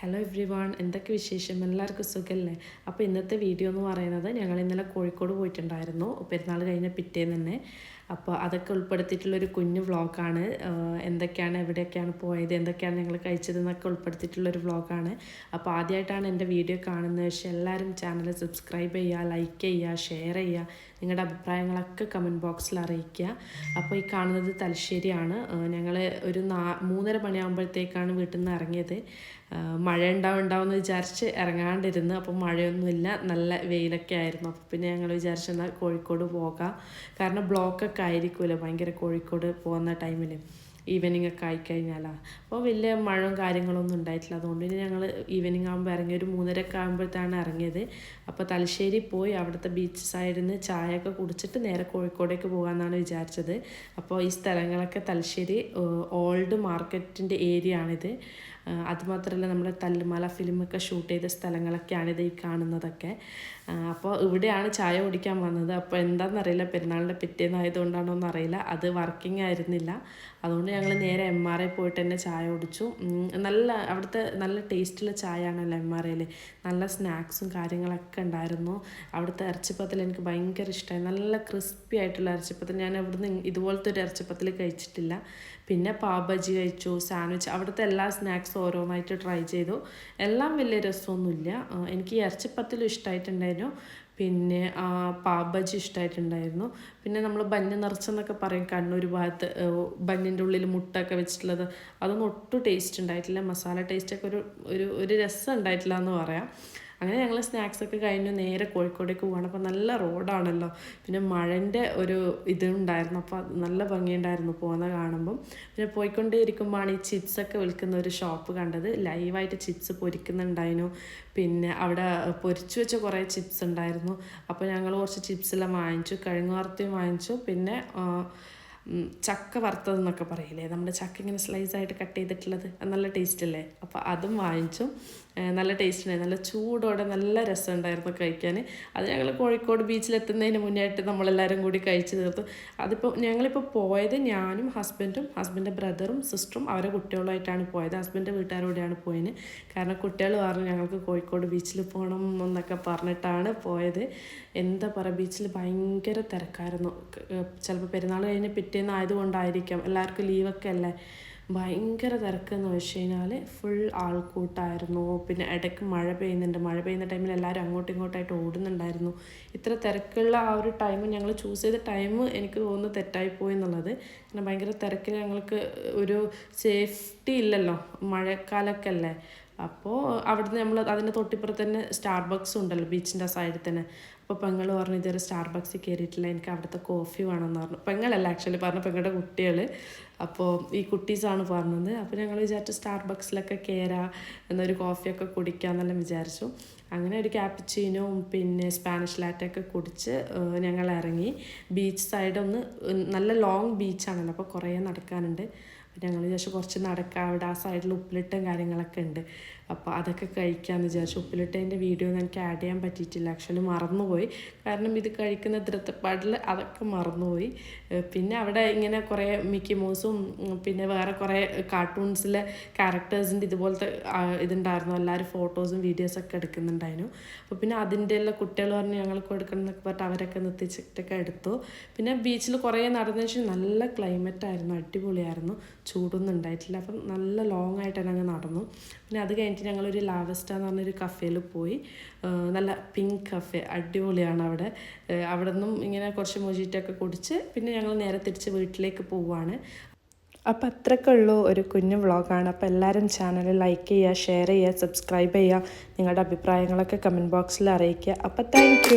Hello every one എന്തൊക്കെ വിശേഷം? എല്ലാവർക്കും സുഖമല്ലേ അപ്പോൾ ഇന്നത്തെ വീഡിയോ എന്ന് പറയുന്നത് ഞങ്ങൾ ഇന്നലെ കോഴിക്കോട് പോയിട്ടുണ്ടായിരുന്നു. പെരുന്നാൾ കഴിഞ്ഞ പിറ്റേന്ന് തന്നെ. അപ്പോൾ അതൊക്കെ ഉൾപ്പെടുത്തിയിട്ടുള്ളൊരു കുഞ്ഞു വ്ളോഗാണ്. എന്തൊക്കെയാണ് എവിടെയൊക്കെയാണ് പോയത് എന്തൊക്കെയാണ് ഞങ്ങൾ കഴിച്ചതെന്നൊക്കെ ഉൾപ്പെടുത്തിയിട്ടുള്ളൊരു വ്ളോഗാണ്. അപ്പോൾ ആദ്യമായിട്ടാണ് എന്റെ വീഡിയോ കാണുന്നത്. പക്ഷേ എല്ലാവരും ചാനൽ സബ്സ്ക്രൈബ് ചെയ്യുക ലൈക്ക് ചെയ്യുക ഷെയർ ചെയ്യുക നിങ്ങളുടെ അഭിപ്രായങ്ങളൊക്കെ കമന്റ് ബോക്സിൽ അറിയിക്കുക. അപ്പോൾ ഈ കാണുന്നത് തലശ്ശേരിയാണ്. ഞങ്ങൾ ഒരു നാ മൂന്നര മണിയാകുമ്പോഴത്തേക്കാണ് വീട്ടിൽ നിന്ന് ഇറങ്ങിയത്. മഴ ഉണ്ടാവും ഉണ്ടാവുമെന്ന് വിചാരിച്ച് ഇറങ്ങാണ്ടിരുന്നു. അപ്പോൾ മഴയൊന്നുമില്ല നല്ല വെയിലൊക്കെ ആയിരുന്നു. അപ്പോൾ പിന്നെ ഞങ്ങൾ വിചാരിച്ചെന്നാൽ കോഴിക്കോട് പോകാം. കാരണം ബ്ലോക്കൊക്കെ ആയിരിക്കുമല്ലോ ഭയങ്കര കോഴിക്കോട് പോകുന്ന ടൈമിൽ ഈവനിങ് ഒക്കെ ആയിക്കഴിഞ്ഞാലാ. അപ്പോൾ വലിയ മഴയും കാര്യങ്ങളൊന്നും ഉണ്ടായിട്ടില്ല. അതുകൊണ്ട് തന്നെ ഞങ്ങൾ ഈവനിങ് ആകുമ്പോൾ ഇറങ്ങി ഒരു മൂന്നരയൊക്കെ ആകുമ്പോഴത്താണ് ഇറങ്ങിയത്. അപ്പോൾ തലശ്ശേരി പോയി അവിടുത്തെ ബീച്ച് സൈഡിൽ നിന്ന് ഒക്കെ കുടിച്ചിട്ട് നേരെ കോഴിക്കോടേക്ക് പോകാമെന്നാണ് വിചാരിച്ചത്. അപ്പോൾ ഈ സ്ഥലങ്ങളൊക്കെ തലശ്ശേരി ഓൾഡ് മാർക്കറ്റിന്റെ ഏരിയ ആണിത്. അതുമാത്രമല്ല നമ്മുടെ തല്ലുമാല ഫിലിമൊക്കെ ഷൂട്ട് ചെയ്ത സ്ഥലങ്ങളൊക്കെയാണ് ഇത് ഈ കാണുന്നതൊക്കെ. അപ്പോൾ ഇവിടെയാണ് ചായ കുടിക്കാൻ വന്നത്. അപ്പോൾ എന്താണെന്നറിയില്ല പെരുന്നാളിന്റെ പിറ്റേന്നായതുകൊണ്ടാണോ എന്നറിയില്ല. അത് വർക്കിംഗ് ആയിരുന്നില്ല. അതുകൊണ്ട് ഞങ്ങൾ നേരെ എം ആർ ഐ പോയിട്ട് തന്നെ ചായ കുടിച്ചു. നല്ല അവിടുത്തെ നല്ല ടേസ്റ്റുള്ള ചായ ആണല്ലോ എം ആർ ഐയിൽ നല്ല സ്നാക്സും കാര്യങ്ങളൊക്കെ ഉണ്ടായിരുന്നു. അവിടുത്തെ ഇറച്ചിപ്പത്തിൽ എനിക്ക് ഭയങ്കര ഇഷ്ടമായി. നല്ല ക്രിസ്പി ആയിട്ടുള്ള ഇറച്ചിപ്പത്തിൽ ഞാൻ അവിടുന്ന് ഇതുപോലത്തെ ഒരു ഇറച്ചിപ്പത്തിൽ കഴിച്ചിട്ടില്ല. പിന്നെ പാബജി കഴിച്ചു സാൻഡ്വിച്ച് അവിടുത്തെ എല്ലാ സ്നാക്സും ഓരോന്നായിട്ട് ട്രൈ ചെയ്തു. എല്ലാം വലിയ രസമൊന്നുമില്ല. എനിക്ക് ഇറച്ചിപ്പത്തിലും ഇഷ്ടമായിട്ടുണ്ടായിരുന്നു പിന്നെ പാബജി ഇഷ്ടമായിട്ടുണ്ടായിരുന്നു പിന്നെ നമ്മൾ ബന്ന് നിറച്ചെന്നൊക്കെ പറയും കണ്ണൂർ ഭാഗത്ത് ബന്നിന്റെ ഉള്ളിൽ മുട്ടൊക്കെ വെച്ചിട്ടുള്ളത്. അതൊന്നും ഒട്ടും ടേസ്റ്റ് ഉണ്ടായിട്ടില്ല. മസാല ടേസ്റ്റൊക്കെ ഒരു ഒരു ഒരു രസം ഉണ്ടായിട്ടില്ല എന്ന് പറയാം. അങ്ങനെ ഞങ്ങൾ സ്നാക്സ് ഒക്കെ കഴിഞ്ഞു നേരെ കോഴിക്കോടേക്ക് പോവാണ്. അപ്പോൾ നല്ല റോഡാണല്ലോ. പിന്നെ മഴന്റെ ഒരു ഇതുണ്ടായിരുന്നു അപ്പോൾ നല്ല ഭംഗിയുണ്ടായിരുന്നു പോകുന്ന കാണുമ്പം. പിന്നെ പോയിക്കൊണ്ടേ ഇരിക്കുമ്പോഴാണ് ഈ ചിപ്സ് ഒക്കെ വിൽക്കുന്ന ഒരു ഷോപ്പ് കണ്ടത്. ലൈവായിട്ട് ചിപ്സ് പൊരിക്കുന്നുണ്ടായിരുന്നു. പിന്നെ അവിടെ പൊരിച്ചു വെച്ച കുറേ ചിപ്സ് ഉണ്ടായിരുന്നു. അപ്പോൾ ഞങ്ങൾ കുറച്ച് ചിപ്സ് എല്ലാം വാങ്ങിച്ചു. കിഴങ്ങ് വറുത്തയും വാങ്ങിച്ചു. പിന്നെ ചക്ക വറുത്തതെന്നൊക്കെ പറയില്ലേ? നമ്മുടെ ചക്ക ഇങ്ങനെ സ്ലൈസായിട്ട് കട്ട് ചെയ്തിട്ടുള്ളത്. നല്ല ടേസ്റ്റ് അല്ലേ? അപ്പോൾ അതും വാങ്ങിച്ചു. നല്ല ടേസ്റ്റ് ഉണ്ടായി നല്ല ചൂടോടെ നല്ല രസം ഉണ്ടായിരുന്നു കഴിക്കാൻ. അത് ഞങ്ങൾ കോഴിക്കോട് ബീച്ചിലെത്തുന്നതിന് മുന്നായിട്ട് നമ്മളെല്ലാവരും കൂടി കഴിച്ചു തീർത്തു. അതിപ്പോൾ ഞങ്ങളിപ്പോൾ പോയത് ഞാനും ഹസ്ബൻഡും ഹസ്ബൻഡിന്റെ ബ്രദറും സിസ്റ്ററും അവരെ കുട്ടികളുമായിട്ടാണ് പോയത്. ഹസ്ബൻഡിന്റെ വീട്ടുകാരോടെയാണ് പോയത്. കാരണം കുട്ടികൾ പറഞ്ഞു ഞങ്ങൾക്ക് കോഴിക്കോട് ബീച്ചിൽ പോകണം എന്നൊക്കെ പറഞ്ഞിട്ടാണ് പോയത്. എന്താ പറയുക ബീച്ചിൽ ഭയങ്കര തിരക്കായിരുന്നു. ചിലപ്പോൾ പെരുന്നാൾ കഴിഞ്ഞ് പിറ്റേന്ന് ആയതുകൊണ്ടായിരിക്കാം എല്ലാവർക്കും ലീവൊക്കെ അല്ലേ? ഭയങ്കര തിരക്കെന്ന് വെച്ച് കഴിഞ്ഞാൽ ഫുൾ ആൾക്കൂട്ടായിരുന്നു. പിന്നെ ഇടയ്ക്ക് മഴ പെയ്യുന്നുണ്ട്. മഴ പെയ്യുന്ന ടൈമിൽ എല്ലാവരും അങ്ങോട്ടും ഇങ്ങോട്ടായിട്ട് ഓടുന്നുണ്ടായിരുന്നു. ഇത്ര തിരക്കുള്ള ആ ഒരു ടൈം ഞങ്ങൾ ചൂസ് ചെയ്ത ടൈം എനിക്ക് തോന്നുന്നു തെറ്റായിപ്പോയി എന്നുള്ളത്. കാരണം ഭയങ്കര തിരക്കിൽ ഞങ്ങൾക്ക് ഒരു സേഫ്റ്റി ഇല്ലല്ലോ. മഴക്കാലമൊക്കെ അല്ലേ? അപ്പോൾ അവിടുന്ന് നമ്മൾ അതിന്റെ തൊട്ടിപ്പുറത്ത് തന്നെ സ്റ്റാർബക്സ് ഉണ്ടല്ലോ ബീച്ചിന്റെ സൈഡിൽ തന്നെ. അപ്പോൾ പെങ്ങൾ പറഞ്ഞു ഇതുവരെ സ്റ്റാർബക്സിൽ കയറിയിട്ടില്ല എനിക്ക് അവിടുത്തെ കോഫി വേണമെന്ന് പറഞ്ഞു. പെങ്ങളല്ല ആക്ച്വലി പറഞ്ഞു പെങ്ങളുടെ കുട്ടികൾ അപ്പോൾ ഈ കുട്ടീസാണ് പറഞ്ഞത്. അപ്പോൾ ഞങ്ങൾ വിചാരിച്ചു സ്റ്റാർബക്സിലൊക്കെ കയറാം എന്നൊരു കോഫിയൊക്കെ കുടിക്കാമെന്നെല്ലാം വിചാരിച്ചു. അങ്ങനെ ഒരു ക്യാപ്പിച്ചീനോവും പിന്നെ സ്പാനിഷ് ലാറ്റൊക്കെ കുടിച്ച് ഞങ്ങൾ ഇറങ്ങി. ബീച്ച് സൈഡ് ഒന്ന് നല്ല ലോങ് ബീച്ചാണല്ലോ അപ്പോൾ കുറേ നടക്കാനുണ്ട്. ഞങ്ങൾ വിചാരിച്ചു കുറച്ച് നടക്കാം. അവിടെ ആ സൈഡിൽ ഉപ്പിലിട്ടും കാര്യങ്ങളൊക്കെ ഉണ്ട്. അപ്പോൾ അതൊക്കെ കഴിക്കാമെന്ന് വിചാരിച്ചു. ഉപ്പിലിട്ടതിന്റെ വീഡിയോ ഒന്നും എനിക്ക് ആഡ് ചെയ്യാൻ പറ്റിയിട്ടില്ല. ആക്ച്വലി മറന്നുപോയി. കാരണം ഇത് കഴിക്കുന്ന ധൃത്തപ്പാടിൽ അതൊക്കെ മറന്നുപോയി. പിന്നെ അവിടെ ഇങ്ങനെ കുറേ മിക്കി മൂസും പിന്നെ വേറെ കുറേ കാർട്ടൂൺസിലെ ക്യാരക്ടേഴ്സിന്റെ ഇതുപോലത്തെ ഇതുണ്ടായിരുന്നു. എല്ലാവരും ഫോട്ടോസും വീഡിയോസൊക്കെ എടുക്കുന്നുണ്ടായിരുന്നു. അപ്പോൾ പിന്നെ അതിന്റെ എല്ലാം കുട്ടികൾ പറഞ്ഞ് ഞങ്ങൾക്ക് എടുക്കണം എന്നൊക്കെ പറഞ്ഞിട്ട് അവരൊക്കെ നിർത്തിച്ചിട്ടൊക്കെ എടുത്തു. പിന്നെ ബീച്ചിൽ കുറേ നടന്നു ശേഷം നല്ല ക്ലൈമറ്റ് ആയിരുന്നു. അടിപൊളിയായിരുന്നു. ചൂടൊന്നും ഉണ്ടായിട്ടില്ല. അപ്പം നല്ല ലോങ് ആയിട്ട് തന്നെ അങ്ങ് നടന്നു. പിന്നെ അത് കഴിഞ്ഞിട്ട് ഞങ്ങളൊരു ലാവസ്റ്റ എന്ന് പറഞ്ഞൊരു കഫേയിൽ പോയി. നല്ല പിങ്ക് കഫേ അടിപൊളിയാണ് അവിടെ. അവിടെ നിന്നും ഇങ്ങനെ കുറച്ച് മൊജിറ്റൊക്കെ കുടിച്ച് പിന്നെ ഞങ്ങൾ നേരെ തിരിച്ച് വീട്ടിലേക്ക് പോവുകയാണ് അപ്പം അത്രയൊക്കെ ഉള്ളൂ ഒരു കുഞ്ഞു വ്ളോഗാണ്. അപ്പോൾ എല്ലാവരും ചാനൽ ലൈക്ക് ചെയ്യുക ഷെയർ ചെയ്യുക സബ്സ്ക്രൈബ് ചെയ്യുക നിങ്ങളുടെ അഭിപ്രായങ്ങളൊക്കെ കമന്റ് ബോക്സിൽ അറിയിക്കുക. അപ്പോൾ താങ്ക്